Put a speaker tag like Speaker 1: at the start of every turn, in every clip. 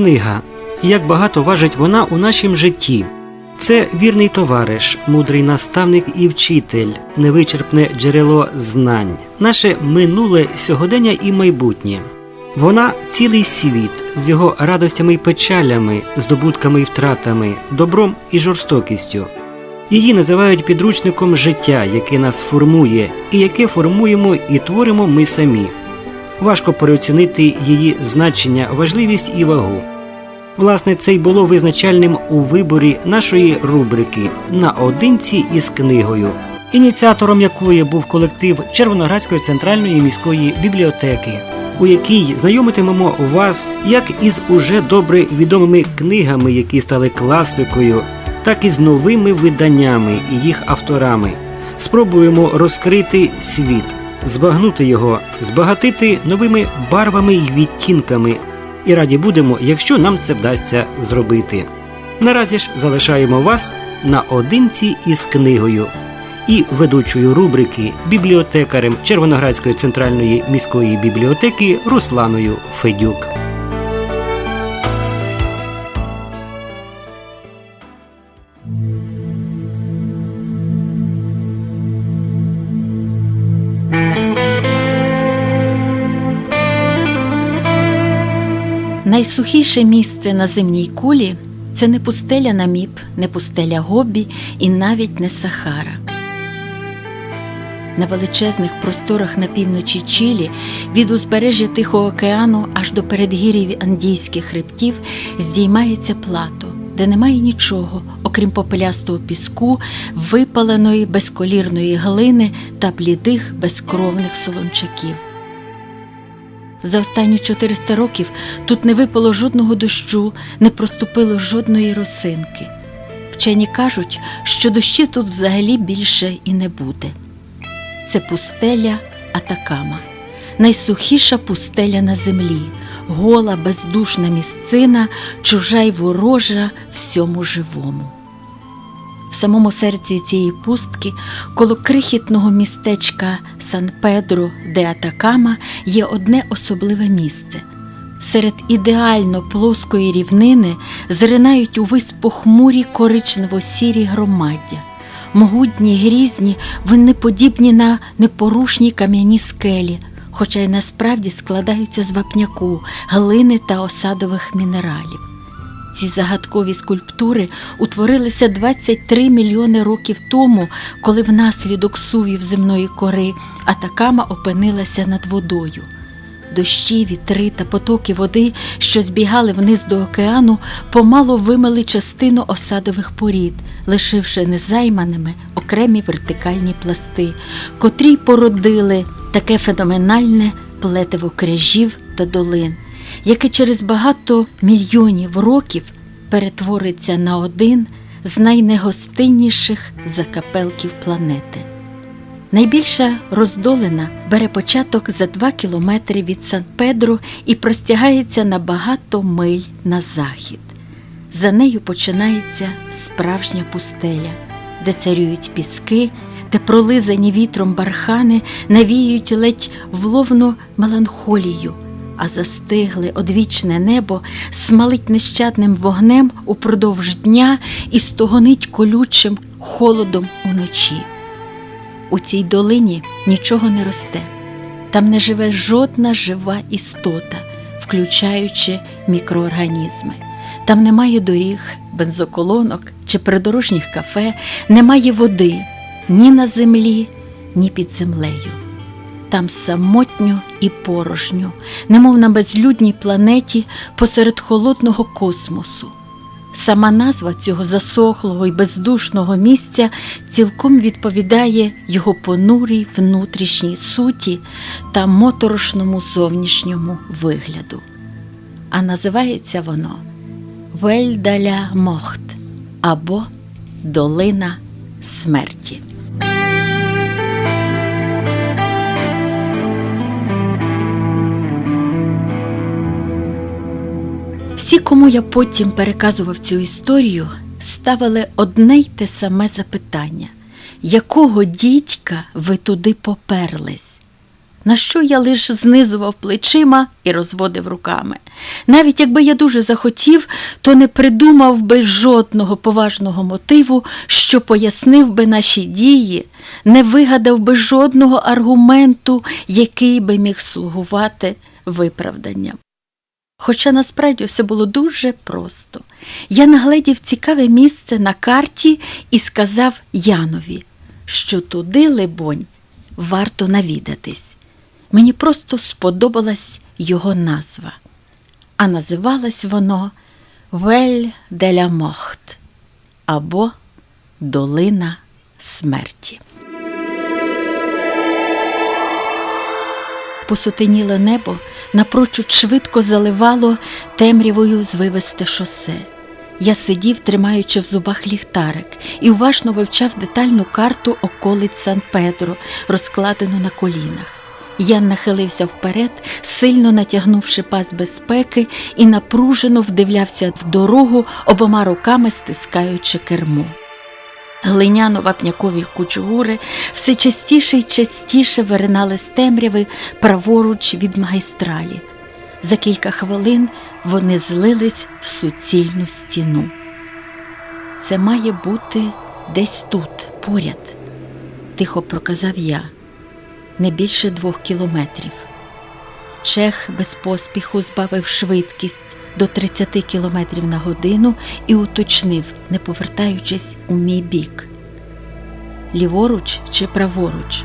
Speaker 1: книга. Як багато важить вона у нашім житті. Це вірний товариш, мудрий наставник і вчитель, невичерпне джерело знань, наше минуле сьогодення і майбутнє. Вона цілий світ з його радостями і печалями, здобутками і втратами, добром і жорстокістю. Її називають підручником життя, яке нас формує, і яке формуємо і творимо ми самі. Важко переоцінити її значення, важливість і вагу. Власне, це й було визначальним у виборі нашої рубрики наодинці із книгою, ініціатором якої був колектив Червоноградської центральної міської бібліотеки, у якій знайомитимемо вас як із уже добре відомими книгами, які стали класикою, так і з новими виданнями і їх авторами. Спробуємо розкрити світ, збагнути його, збагатити новими барвами й відтінками. І раді будемо, якщо нам це вдасться зробити. Наразі ж залишаємо вас наодинці із книгою і ведучою рубрики бібліотекарем Червоноградської центральної міської бібліотеки Русланою Федюк.
Speaker 2: Найсухіше місце на земній кулі це не пустеля Наміб, не пустеля Гобі і навіть не Сахара. На величезних просторах на півночі Чилі від узбережжя Тихого океану аж до передгір'їв Андійських хребтів здіймається плато, де немає нічого, окрім попелястого піску, випаленої безколірної глини та блідих безкровних солончаків. За останні 400 років тут не випало жодного дощу, не проступило жодної росинки. Вчені кажуть, що дощів тут взагалі більше і не буде. Це пустеля Атакама, найсухіша пустеля на землі, гола, бездушна місцина, чужа й ворожа всьому живому. В самому серці цієї пустки, коло крихітного містечка Сан Педро де Атакама, є одне особливе місце. Серед ідеально плоскої рівнини зринають увесь похмурі коричнево-сірі громаддя. Могутні, грізні, вони подібні на непорушні кам'яні скелі, хоча й насправді складаються з вапняку, глини та осадових мінералів. Ці загадкові скульптури утворилися 23 мільйони років тому, коли внаслідок сувів земної кори Атакама опинилася над водою. Дощі, вітри та потоки води, що збігали вниз до океану, помало вимили частину осадових порід, лишивши незайманими окремі вертикальні пласти, котрі породили таке феноменальне плетиво кряжів та долин яке через багато мільйонів років перетвориться на один з найнегостинніших закапелків планети. Найбільша роздолина бере початок за два кілометри від Сан-Педро і простягається на багато миль на захід. За нею починається справжня пустеля, де царюють піски, де пролизані вітром бархани навіюють ледь вловну меланхолію а застигле одвічне небо смалить нещадним вогнем упродовж дня і стогонить колючим холодом уночі. У цій долині нічого не росте, там не живе жодна жива істота, включаючи мікроорганізми. Там немає доріг, бензоколонок чи придорожніх кафе, немає води ні на землі, ні під землею там самотньо і порожньо, немов на безлюдній планеті посеред холодного космосу. Сама назва цього засохлого і бездушного місця цілком відповідає його понурій внутрішній суті та моторошному зовнішньому вигляду. А називається воно Вельдаля Мохт або Долина смерті. Всі, кому я потім переказував цю історію, ставили одне й те саме запитання: якого дідька ви туди поперлись? На що я лише знизував плечима і розводив руками. Навіть якби я дуже захотів, то не придумав би жодного поважного мотиву, що пояснив би наші дії, не вигадав би жодного аргументу, який би міг слугувати виправданням. Хоча насправді все було дуже просто. Я нагледів цікаве місце на карті і сказав Янові, що туди, либонь, варто навідатись. Мені просто сподобалась його назва, а називалось воно Вель де ля Мохт або Долина смерті. Посутеніле небо напрочуд швидко заливало темрявою звивисте шосе. Я сидів, тримаючи в зубах ліхтарик, і уважно вивчав детальну карту околиць Сан Педро, розкладену на колінах. Ян нахилився вперед, сильно натягнувши пас безпеки, і напружено вдивлявся в дорогу, обома руками стискаючи кермо. Глиняно-вапнякові кучугури все частіше й частіше виринали з темряви праворуч від магістралі. За кілька хвилин вони злились в суцільну стіну. Це має бути десь тут, поряд, тихо проказав я, не більше двох кілометрів. Чех без поспіху збавив швидкість до 30 кілометрів на годину і уточнив, не повертаючись у мій бік. Ліворуч чи праворуч?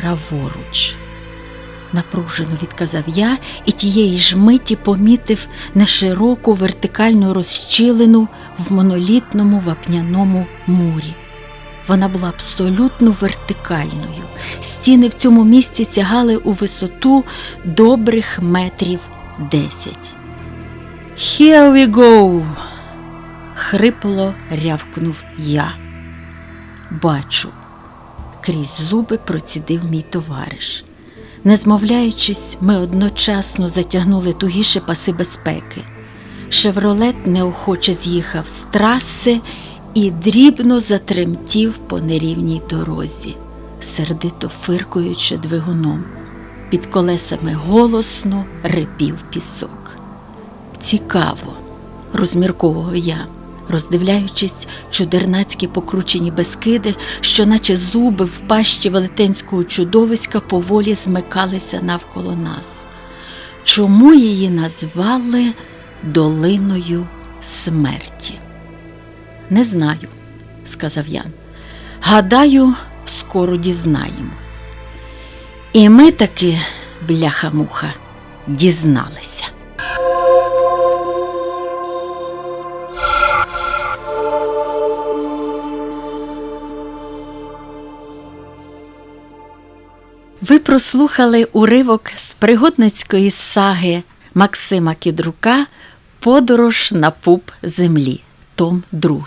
Speaker 2: Праворуч. Напружено відказав я і тієї ж миті помітив нешироку вертикальну розщілину в монолітному вапняному мурі. Вона була абсолютно вертикальною. Стіни в цьому місці сягали у висоту добрих метрів десять. Here we go! хрипло рявкнув я. Бачу, крізь зуби процідив мій товариш. Не змовляючись, ми одночасно затягнули тугіше паси безпеки. Шевролет неохоче з'їхав з траси і дрібно затремтів по нерівній дорозі, сердито фиркуючи двигуном. Під колесами голосно рипів пісок. Цікаво, розмірковував я, роздивляючись чудернацькі покручені безкиди, що, наче зуби в пащі велетенського чудовиська, поволі змикалися навколо нас. Чому її назвали долиною смерті? Не знаю, сказав Ян. Гадаю, скоро дізнаємось. І ми таки, бляха-муха, дізналися. Ви прослухали уривок з пригодницької саги Максима Кідрука Подорож на пуп землі, Том 2.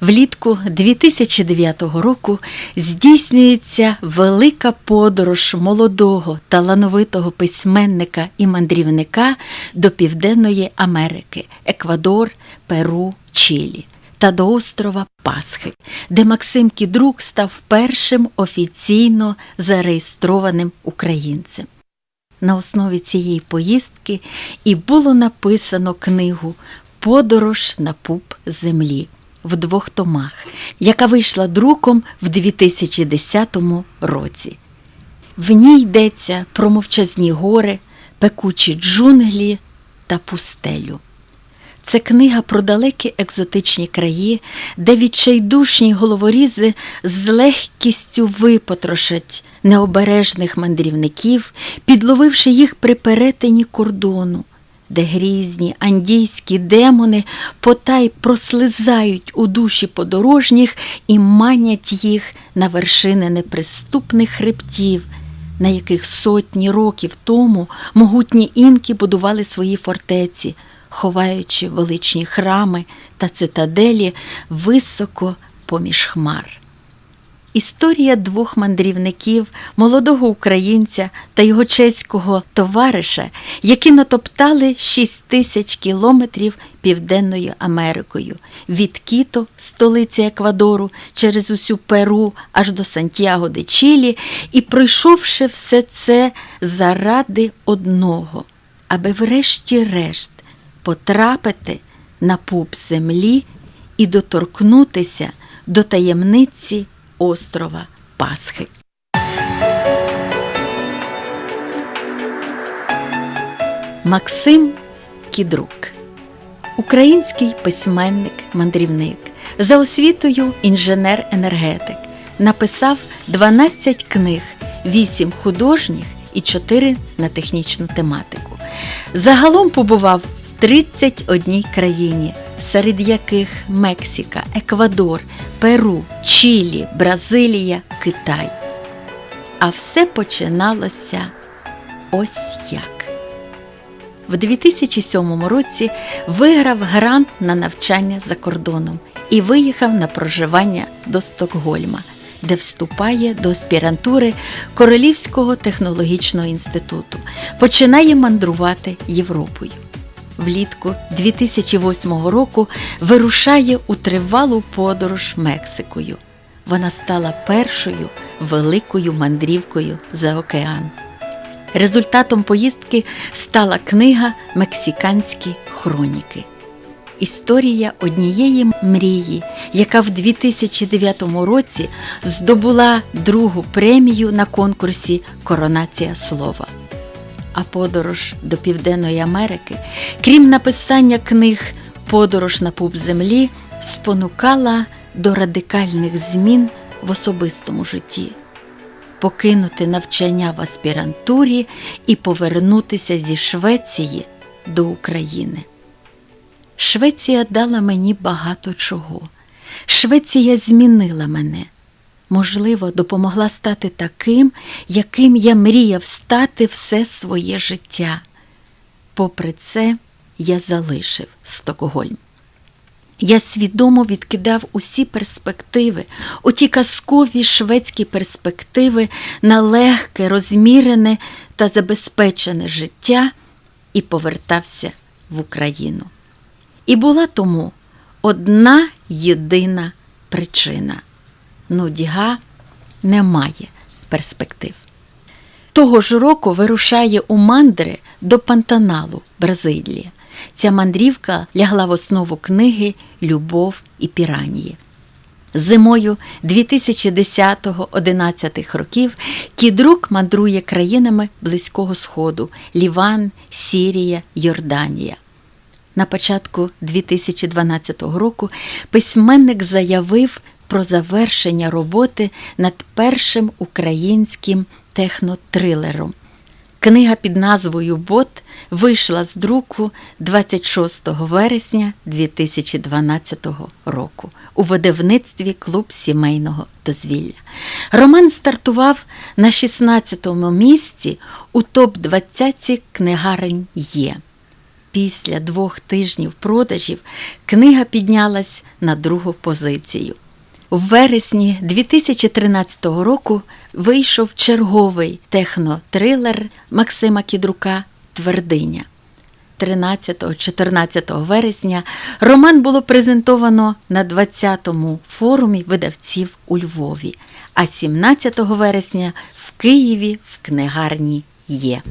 Speaker 2: Влітку 2009 року здійснюється велика подорож молодого талановитого письменника і мандрівника до Південної Америки, Еквадор, Перу, Чилі та до острова Пасхи, де Максим Кідрук став першим офіційно зареєстрованим українцем. На основі цієї поїздки і було написано книгу Подорож на пуп землі в двох томах, яка вийшла друком в 2010 році. В ній йдеться про мовчазні гори, пекучі джунглі та пустелю. Це книга про далекі екзотичні краї, де відчайдушні головорізи з легкістю випотрошать необережних мандрівників, підловивши їх при перетині кордону, де грізні андійські демони потай прослизають у душі подорожніх і манять їх на вершини неприступних хребтів, на яких сотні років тому могутні інки будували свої фортеці ховаючи величні храми та цитаделі високо поміж хмар. Історія двох мандрівників, молодого українця та його чеського товариша, які натоптали 6 тисяч кілометрів Південною Америкою від Кіто, столиці Еквадору, через усю Перу аж до Сантьяго де Чилі, і пройшовши все це заради одного, аби врешті-решт потрапити на пуп землі і доторкнутися до таємниці острова Пасхи. Максим Кідрук, український письменник, мандрівник, за освітою інженер-енергетик, написав 12 книг, 8 художніх і 4 на технічну тематику. Загалом побував 31 країні, серед яких Мексика, Еквадор, Перу, Чилі, Бразилія, Китай. А все починалося ось як. В 2007 році виграв грант на навчання за кордоном і виїхав на проживання до Стокгольма, де вступає до аспірантури Королівського технологічного інституту, починає мандрувати Європою. Влітку 2008 року вирушає у тривалу подорож Мексикою. Вона стала першою великою мандрівкою за океан. Результатом поїздки стала книга Мексиканські хроніки. Історія однієї мрії, яка в 2009 році здобула другу премію на конкурсі Коронація слова. А подорож до Південної Америки, крім написання книг Подорож на пуп землі, спонукала до радикальних змін в особистому житті покинути навчання в аспірантурі і повернутися зі Швеції до України. Швеція дала мені багато чого. Швеція змінила мене. Можливо, допомогла стати таким, яким я мріяв стати все своє життя. Попри це, я залишив Стокгольм. Я свідомо відкидав усі перспективи, оті казкові шведські перспективи на легке, розмірене та забезпечене життя і повертався в Україну. І була тому одна єдина причина нудьга не має перспектив. Того ж року вирушає у мандри до Пантаналу, Бразилія. Ця мандрівка лягла в основу книги Любов і піранії. Зимою 2010-11 років Кідрук мандрує країнами Близького Сходу Ліван, Сірія, Йорданія. На початку 2012 року письменник заявив про завершення роботи над першим українським технотрилером. Книга під назвою Бот вийшла з друку 26 вересня 2012 року у видавництві Клуб сімейного дозвілля. Роман стартував на 16-му місці у топ-20 книгарень є. Після двох тижнів продажів книга піднялась на другу позицію. У вересні 2013 року вийшов черговий технотрилер Максима Кідрука Твердиня. 13-14 вересня роман було презентовано на 20-му форумі видавців у Львові, а 17 вересня в Києві в книгарні є.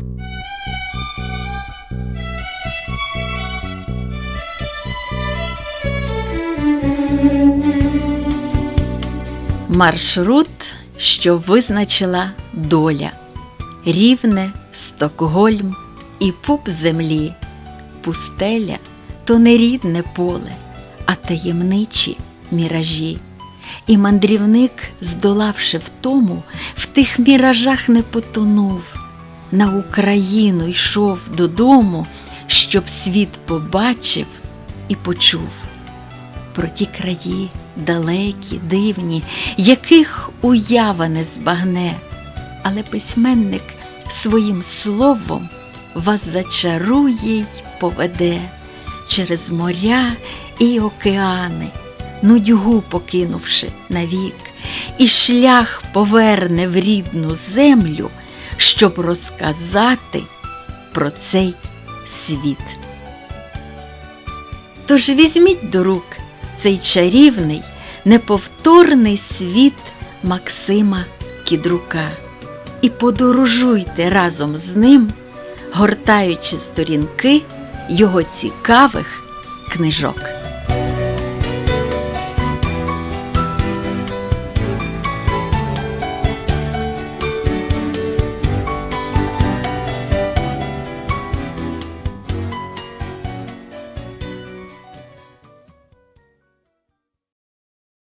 Speaker 2: Маршрут, що визначила доля, рівне Стокгольм і пуп землі, пустеля то не рідне поле, а таємничі міражі. І мандрівник, здолавши втому, в тих міражах не потонув, на Україну йшов додому, щоб світ побачив і почув. Про ті краї далекі, дивні, яких уява не збагне, але письменник своїм словом вас зачарує й поведе через моря і океани, нудьгу покинувши навік, і шлях поверне в рідну землю, щоб розказати про цей світ. Тож візьміть до рук цей чарівний, неповторний світ Максима Кідрука і подорожуйте разом з ним, гортаючи сторінки його цікавих книжок.